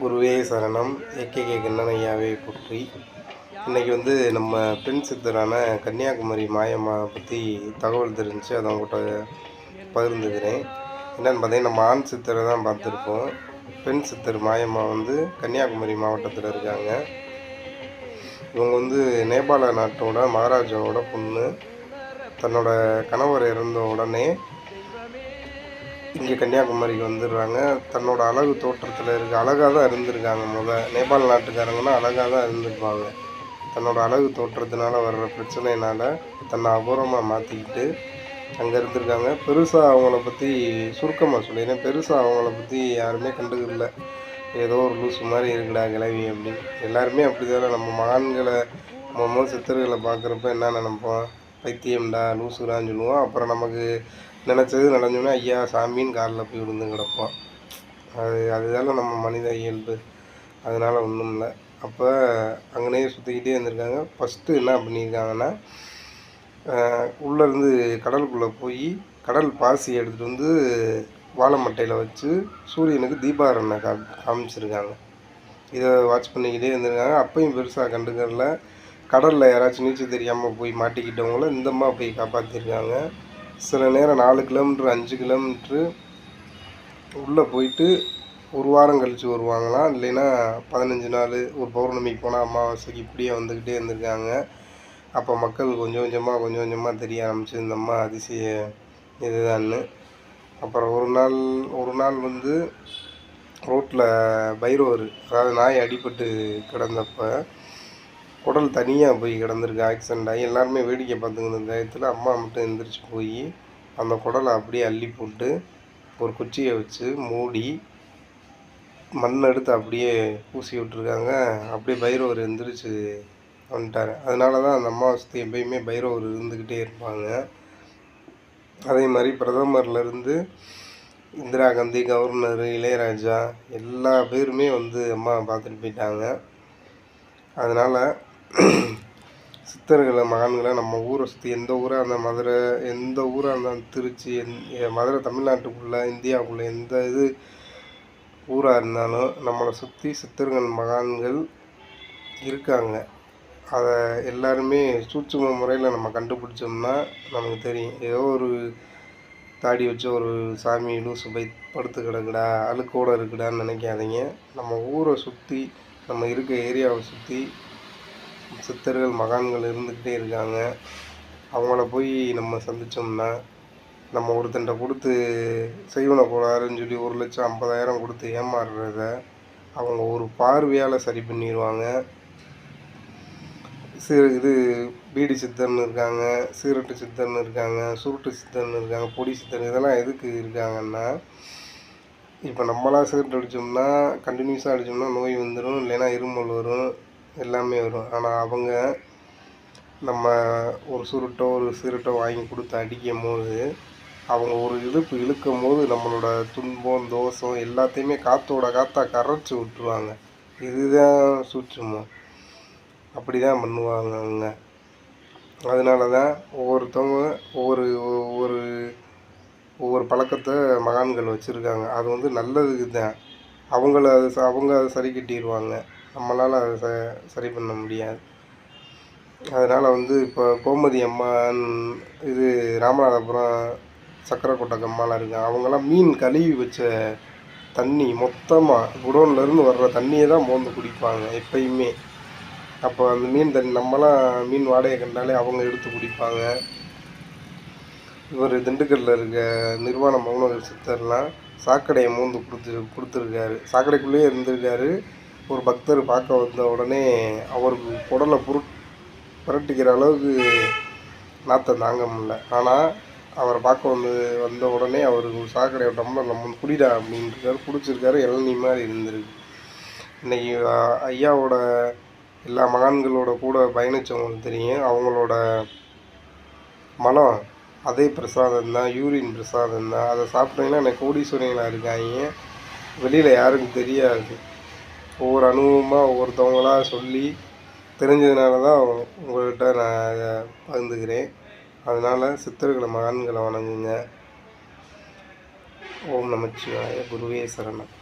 குருவே சரணம். ஏகேகே கண்ணனையாவே போற்றி. இன்றைக்கி வந்து நம்ம பெண் சித்தரான கன்னியாகுமரி மாயம்மா பற்றி தகவல் தெரிஞ்சு அதை உங்கள்கிட்ட பகிர்ந்துக்கிறேன். என்னென்னு பார்த்தீங்கன்னா நம்ம ஆண் சித்தரை தான் பார்த்துருப்போம். பெண் சித்தர் மாயம்மா வந்து கன்னியாகுமரி மாவட்டத்தில் இருக்காங்க. இவங்க வந்து நேபாள நாட்டோட மகாராஜாவோட பொண்ணு. தன்னோட கணவர் இறந்த உடனே இங்கே கன்னியாகுமரிக்கு வந்துடுறாங்க. தன்னோட அழகு தோற்றத்தில் இருக்க அழகாக தான் இருந்திருக்காங்க முத. நேபாள் நாட்டுக்காரங்கன்னா அழகாக தான் இருந்திருப்பாங்க. தன்னோட அழகு தோற்றத்தினால வர்ற பிரச்சனையினால் தன்னை அபூர்வமாக மாற்றிக்கிட்டு அங்கே இருந்திருக்காங்க. பெருசாக அவங்கள பற்றி சுருக்கமாக சொல்லிடுறேன் பெருசாக அவங்கள பற்றி யாருமே கண்டுக்கல ஏதோ ஒரு லூசு மாதிரி இருக்குடா கிளவி அப்படின்னு. எல்லாருமே அப்படி தானே நம்ம மகான்களை நம்ம சித்தர்களை பார்க்குறப்ப என்ன நினைப்போம்? பைத்தியம்டா லூசுடான்னு சொல்லுவோம். அப்புறம் நமக்கு நினச்சது நடந்தோன்னா ஐயா சாமின்னு காலில் போய் விழுந்து கிடப்போம் அது அதுதான் நம்ம மனித இயல்பு. அதனால் ஒன்றும் இல்லை. அப்போ அங்கனே சுற்றிக்கிட்டே இருந்திருக்காங்க. ஃபஸ்ட்டு என்ன பண்ணியிருக்காங்கன்னா உள்ளேருந்து கடலுக்குள்ளே போய் கடல் பாசி எடுத்துகிட்டு வந்து வாழை மட்டையில் வச்சு சூரியனுக்கு தீபாரணை கா காமிச்சிருக்காங்க. இதை வாட்ச் பண்ணிக்கிட்டே இருந்திருக்காங்க. அப்பையும் பெருசாக கண்டுக்கல கடலில் யாராச்சும் நீச்சல் தெரியாமல் போய் மாட்டிக்கிட்டவங்கள இந்தமாக போய் காப்பாற்றிருக்காங்க சில நேரம் நாலு கிலோமீட்ரு அஞ்சு கிலோமீட்ரு உள்ளே போயிட்டு ஒரு வாரம் கழித்து வருவாங்களாம் இல்லைன்னா பதினஞ்சு நாள் ஒரு பௌர்ணமிக்கு போனால் அமாவாசைக்கு இப்படியே வந்துக்கிட்டே இருந்திருக்காங்க. அப்போ மக்கள் கொஞ்சம் கொஞ்சமாக கொஞ்சம் கொஞ்சமாக தெரிய ஆரம்பிச்சு இந்த அம்மா அதிசய இதுதான்னு. அப்புறம் ஒரு நாள் ஒரு நாள் வந்து ரோட்டில் பைரோவர் அதாவது நாய் அடிபட்டு கிடந்தப்போ குடல் தனியாக போய் கிடந்திருக்கு ஆக்சிடெண்ட் ஆகி. எல்லாருமே வேடிக்கை பார்த்துக்கிற டயத்தில் அம்மா மட்டும் எந்திரிச்சு போய் அந்த குடலை அப்படியே அள்ளி போட்டு ஒரு குச்சியை வச்சு மூடி மண் எடுத்து அப்படியே பூசி விட்ருக்காங்க அப்படியே பைரவர் எந்திரிச்சு வந்துட்டார். அதனால தான் அந்த அமாவாசை எப்பயுமே பைரவர் இருந்துக்கிட்டே இருப்பாங்க. அதே மாதிரி பிரதமர்லேருந்து இந்திரா காந்தி கவர்னர் இளையராஜா எல்லா பேருமே வந்து அம்மா பார்த்துட்டு போயிட்டாங்க. அதனால் சித்தர்களை மகான்களை நம்ம ஊரை சுற்றி எந்த ஊராக இருந்தால் மதுரை எந்த ஊராக இருந்தாலும் திருச்சி எந் மதுரை தமிழ்நாட்டுக்குள்ளே இந்தியாவுக்குள்ளே எந்த இது ஊராக இருந்தாலும் நம்மளை சுற்றி சித்தர்கள் மகான்கள் இருக்காங்க. அதை எல்லாருமே சூட்சும முறையில் நம்ம கண்டுபிடிச்சோம்னா நமக்கு தெரியும். ஏதோ ஒரு தாடி வச்ச ஒரு சாமி லூசு பை படுத்து கிடக்குடா அழுக்கோடு இருக்குடான்னு நினைக்காதீங்க. நம்ம ஊரை சுற்றி நம்ம இருக்க ஏரியாவை சுற்றி சித்தர்கள் மகான்கள் இருந்துக்கிட்டே இருக்காங்க. அவங்கள போய் நம்ம சந்தித்தோம்னா நம்ம ஒருத்தன்ட்ட கொடுத்து செய்வன போகிறாருன்னு சொல்லி ஒரு லட்சம் ஐம்பதாயிரம் கொடுத்து ஏமாறுறத அவங்க ஒரு பார்வையால் சரி பண்ணிடுவாங்க சீர இது பீடி சித்தர்னு இருக்காங்க சீரட்டு சித்தர்னு இருக்காங்க சுருட்டு சித்தர்னு இருக்காங்க பொடி சித்தர் இதெல்லாம் எதுக்கு இருக்காங்கன்னா இப்போ நம்மளாக சிகரெட் அடித்தோம்னா கண்டினியூஸாக அடித்தோம்னா நோய் வந்துடும் இல்லைன்னா இருமல் வரும். எல்லாமே வரும். ஆனால் அவங்க நம்ம ஒரு சுருட்டோ ஒரு சிருட்டோ வாங்கி கொடுத்து அடிக்கும் போது அவங்க ஒரு இழுப்பு இழுக்கும் போது நம்மளோட துன்பம் தோஷம் எல்லாத்தையுமே காற்றோட காற்றா கரைச்சி விட்டுருவாங்க. இதுதான் சூட்சமம். அப்படி தான் பண்ணுவாங்க அவங்க. அதனால தான் ஒவ்வொருத்தவங்க ஒவ்வொரு ஒவ்வொரு ஒவ்வொரு பழக்கத்தை மகான்கள் வச்சுருக்காங்க. அது வந்து நல்லதுக்கு தான் அவங்கள அது அவங்க அதை சரி கட்டிடுவாங்க நம்மளால் அதை ச சரி பண்ண முடியாது. அதனால் வந்து இப்போ கோமதி அம்மான் இது ராமநாதபுரம் சக்கரக்கோட்டை அம்மாலாம் இருக்காங்க. அவங்களாம் மீன் கழுவி வச்ச தண்ணி மொத்தமாக குடோன்லேருந்து வர்ற தண்ணியை தான் மோந்து குடிப்பாங்க எப்பயுமே. அப்போ அந்த மீன் தண்ணி நம்மளாம் மீன் வாடகை கண்டாலே அவங்க எடுத்து குடிப்பாங்க. இவர் திண்டுக்கல்லில் இருக்க நிர்வாண மௌனவர் சித்தர்லாம் சாக்கடையை மூந்து கொடுத்து கொடுத்துருக்காரு. சாக்கடைக்குள்ளேயே இருந்திருக்காரு. ஒரு பக்தர் பார்க்க வந்த உடனே அவருக்கு குடலை புரு புரட்டிக்கிற அளவுக்கு நாற்றம் தாங்க முடில ஆனால் அவரை பார்க்க வந்து வந்த உடனே அவருக்கு சாக்கடை டம்ளர் நம்ம குடிடா அப்படின்ட்டுருக்காரு குடிச்சிருக்காரு. இளநீ மாதிரி இருந்திருக்கு. இன்றைக்கி ஐயாவோட எல்லா மகான்களோட கூட பயணித்தவங்களுக்கு தெரியும். அவங்களோட மனம் அதே பிரசாதம் தான் யூரின் பிரசாதம் தான். அதை சாப்பிட்டீங்கன்னா எனக்கு கோடீஸ்வரங்களாக இருக்காங்க. வெளியில் யாருக்கும் தெரியாது. ஒவ்வொரு அனுபவமாக ஒவ்வொருத்தவங்களாக சொல்லி தெரிஞ்சதுனால தான் உங்கள்கிட்ட நான் இதை பகிர்ந்துக்கிறேன். அதனால் சித்தர்களை மகான்களை வணங்குங்க. ஓம் நமச்சிவாய குருவே சரணம்.